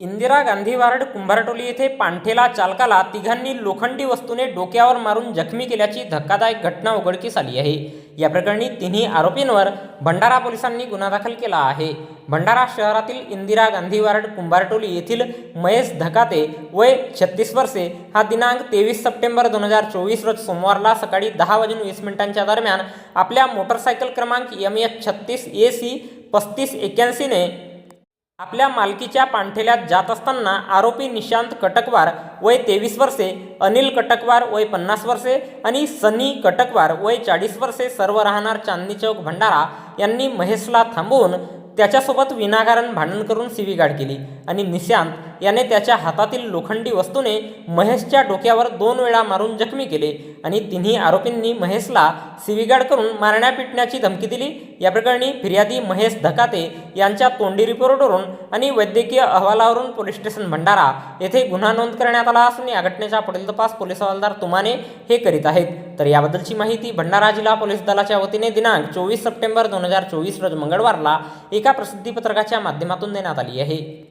Indira Gandhi ward कुंभारटोली येथे पांठेला चालकाला तिघांनी लोखंडी वस्तूने डोक्यावर मारून जखमी केल्याची धक्कादायक घटना उघडकीस आली आहे. या प्रकरणी तिन्ही आरोपींवर भंडारा पोलिसांनी गुन्हा दाखल केला आहे. भंडारा शहरातील इंदिरा गांधी वार्ड कुंभारटोली येथील महेश धकाते वय छत्तीस वर्षे हा दिनांक तेवीस सप्टेंबर दोन हजार चोवीस रोज सोमवारला सकाळी दहा वाजून वीस मिनिटांच्या दरम्यान आपल्या मोटरसायकल क्रमांक एम एच छत्तीस ए सी पस्तीस एक्याऐंशीने आपल्या मालकीच्या पांठेल्यात जात असताना आरोपी निशांत कटकवार वय तेवीस वर्षे अनिल कटकवार वय पन्नास वर्षे आणि सनी कटकवार वय चाळीस वर्षे सर्व राहणार चांदणी चौक भंडारा यांनी महेशला थांबवून त्याच्यासोबत विनाकारण भांडण करून शिवीगाळ केली आणि निशांत याने त्याच्या हातातील लोखंडी वस्तूने महेशच्या डोक्यावर दोन वेळा मारून जखमी केले आणि तिन्ही आरोपींनी महेशला सिविगाड करून मारण्या पिटण्याची धमकी दिली. या प्रकरणी फिर्यादी महेश धकाते यांच्या तोंडी रिपोर्टवरून आणि वैद्यकीय अहवालावरून पोलीस स्टेशन भंडारा येथे गुन्हा नोंद करण्यात आला असून या घटनेचा पुढील तपास पोलीस हवालदार तुमाने हे करीत आहेत. तर याबद्दलची माहिती भंडारा जिल्हा पोलीस दलाच्या वतीने दिनांक चोवीस सप्टेंबर दोन हजार चोवीस रोज मंगळवारला एका प्रसिद्धीपत्रकाच्या माध्यमातून देण्यात आली आहे.